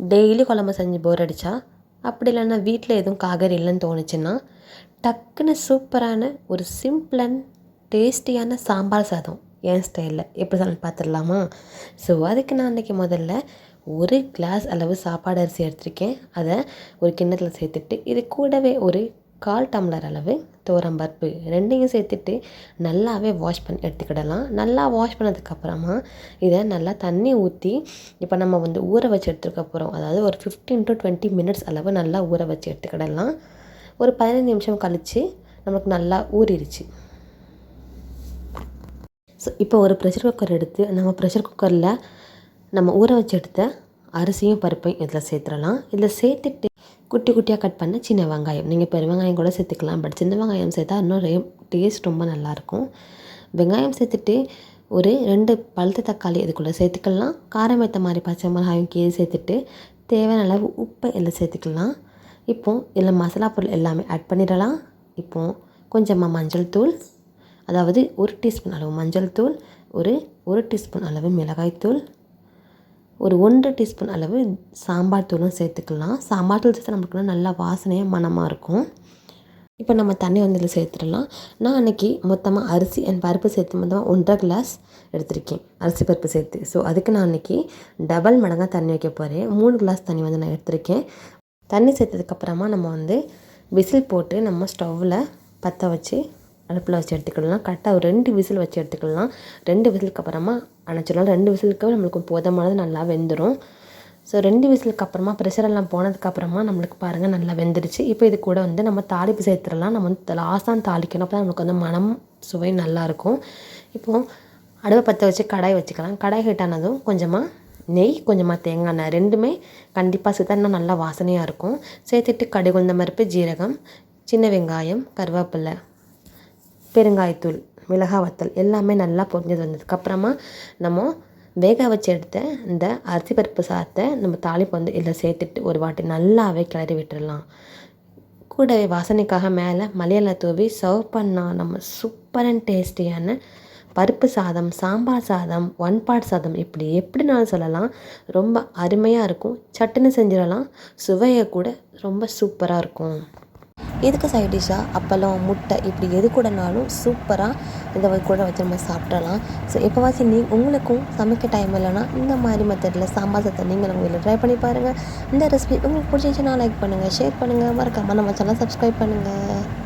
Daily குழம்பு செஞ்சு போர் அடித்தா அப்படி இல்லைன்னா வீட்டில் எதுவும் காய்கறி இல்லைன்னு தோணுச்சுன்னா டக்குன்னு சூப்பரான ஒரு சிம்பிள் அண்ட் டேஸ்டியான சாம்பார் சாதம். என் ஸ்டைலில் எப்படி சொல்லணும் பார்த்துடலாமா ஸோ அதுக்கு நான் அன்றைக்கி முதல்ல ஒரு கிளாஸ் அளவு சாப்பாடு அரிசி எடுத்திருக்கேன். அதை ஒரு கிண்ணத்தில் சேர்த்துட்டு இது கூடவே ஒரு கால் டம்ளர் அளவு துவரம்பருப்பு ரெண்டையும் சேர்த்துட்டு நல்லாவே வாஷ் பண்ணி எடுத்துக்கிடலாம். நல்லா வாஷ் பண்ணதுக்கப்புறமா இதை நல்லா தண்ணி ஊற்றி இப்போ நம்ம வந்து ஊற வச்சு எடுத்துருக்க போகிறோம் அதாவது ஒரு ஃபிஃப்டீன் டு டுவெண்ட்டி மினிட்ஸ் அளவு நல்லா ஊற வச்சு எடுத்துக்கிடலாம். ஒரு பதினஞ்சு நிமிஷம் கழித்து நமக்கு நல்லா ஊறிடுச்சு. ஸோ இப்போ ஒரு ப்ரெஷர் குக்கர் எடுத்து நம்ம ப்ரெஷர் குக்கரில் நம்ம ஊற வச்சு எடுத்த அரிசியும் பருப்பையும் இதில் சேர்த்துடலாம். இதில் சேர்த்துட்டு குட்டி குட்டியாக கட் பண்ண சின்ன வெங்காயம். நீங்கள் பெரிய வெங்காயம் கூட சேர்த்துக்கலாம். பட் சின்ன வெங்காயம் சேர்த்தா இன்னும் டேஸ்ட் ரொம்ப நல்லாயிருக்கும். வெங்காயம் சேர்த்துட்டு ஒரு ரெண்டு பழுத்த தக்காளி இதுக்குள்ளே சேர்த்துக்கலாம். காரம் ஏற்ற மாதிரி பச்சை மிளகாயும் கீழே சேர்த்துட்டு தேவையான அளவு உப்பை எல்லாம் சேர்த்துக்கலாம். இப்போது இதில் மசாலா பொருள் எல்லாமே ஆட் பண்ணிடலாம். இப்போது கொஞ்சமாக மஞ்சள் தூள் அதாவது ஒரு டீஸ்பூன் அளவு மஞ்சள் தூள் ஒரு ஒரு டீஸ்பூன் அளவு மிளகாய்த்தூள் ஒரு ஒன்றரை டீஸ்பூன் அளவு சாம்பார் தூளும் சேர்த்துக்கலாம். சாம்பார் தூள் சேர்த்தா நமக்கு நல்லா வாசனையாக மணமாக இருக்கும். இப்போ நம்ம தண்ணி வந்து இதில் சேர்த்துடலாம். நான் அன்றைக்கி மொத்தமாக அரிசி அண்ட் பருப்பு சேர்த்து மொத்தமாக ஒன்றரை கிளாஸ் எடுத்திருக்கேன். அரிசி பருப்பு சேர்த்து. ஸோ அதுக்கு நான் அன்றைக்கி டபுள் மடங்காக தண்ணி வைக்க போகிறேன் மூணு கிளாஸ் தண்ணி வந்து நான் எடுத்திருக்கேன். தண்ணி சேர்த்ததுக்கப்புறமா நம்ம வந்து விசில் போட்டு நம்ம ஸ்டவ்வில் பற்ற வச்சு அடுப்பில் வச்சு எடுத்துக்கலாம். கரெக்டாக ஒரு ரெண்டு விசில் வச்சு எடுத்துக்கலாம். ரெண்டு விசிலுக்கு அப்புறமா அணைச்சிடலாம். ரெண்டு விசிலுக்கு நம்மளுக்கு போதுமானது நல்லா வெந்துடும் ஸோ ரெண்டு விசிலுக்கு அப்புறமா ப்ரெஷரெல்லாம் போனதுக்கப்புறமா நம்மளுக்கு பாருங்கள் நல்லா வெந்துருச்சு. இப்போ இது கூட வந்து நம்ம தாளிப்பு சேர்த்துடலாம். நம்ம வந்து லாஸ்ட் தான் தாளிக்கணும். அப்போ தான் நம்மளுக்கு வந்து மனம் சுவை நல்லாயிருக்கும் இப்போது அடுவை பற்ற வச்சு கடாய் வச்சுக்கலாம். கடாய் ஹீட் ஆனதும் கொஞ்சமாக நெய் கொஞ்சமாக தேங்காய் எண்ணெய். ரெண்டுமே கண்டிப்பாக சேர்த்தா இன்னும் நல்லா வாசனையாக இருக்கும். சேர்த்துட்டு கடுகு இந்த பருப்பு ஜீரகம் சின்ன வெங்காயம் கருவேப்பிலை பெருங்காயத்தூள். மிளகாய் வத்தல் எல்லாமே நல்லா பொரிஞ்சது வந்ததுக்கப்புறமா நம்ம வேக வச்சு எடுத்த இந்த அரிசி பருப்பு சாதத்தை நம்ம தாளிப்பு வந்து இதில் சேர்த்துட்டு ஒரு வாட்டி நல்லாவே கிளறி விட்டுடலாம் கூடவே வாசனைக்காக மேலே மலையில தூவி சர்வ் பண்ணால் நம்ம சூப்பர் அண்ட் டேஸ்டியான பருப்பு சாதம் சாம்பார் சாதம் ஒன் பாட் சாதம் இப்படி எப்படினாலும் சொல்லலாம். ரொம்ப அருமையாக இருக்கும். சட்டுன்னு செஞ்சிடலாம். சுவையை கூட ரொம்ப சூப்பராக இருக்கும். இதுக்கு சைட் டிஷ்ஷாக அப்பளம் முட்டை இப்படி எது கூடனாலும் சூப்பராக இதை கூட வச்சு நம்ம சாப்பிடலாம். ஸோ எப்போவாச்சும் நீ உங்களுக்கும் சமைக்க டைம் இல்லைன்னா இந்த மாதிரி மெத்தடில் சாம்பார் சத்தை நீங்கள் உங்கள் வீட்டில் ட்ரை பண்ணி பாருங்கள் இந்த ரெசிபி உங்களுக்கு பிடிச்சிருந்துச்சுன்னா லைக் பண்ணுங்கள் ஷேர் பண்ணுங்கள் மறக்காமல் நம்ம சேனல் சப்ஸ்கிரைப் பண்ணுங்கள்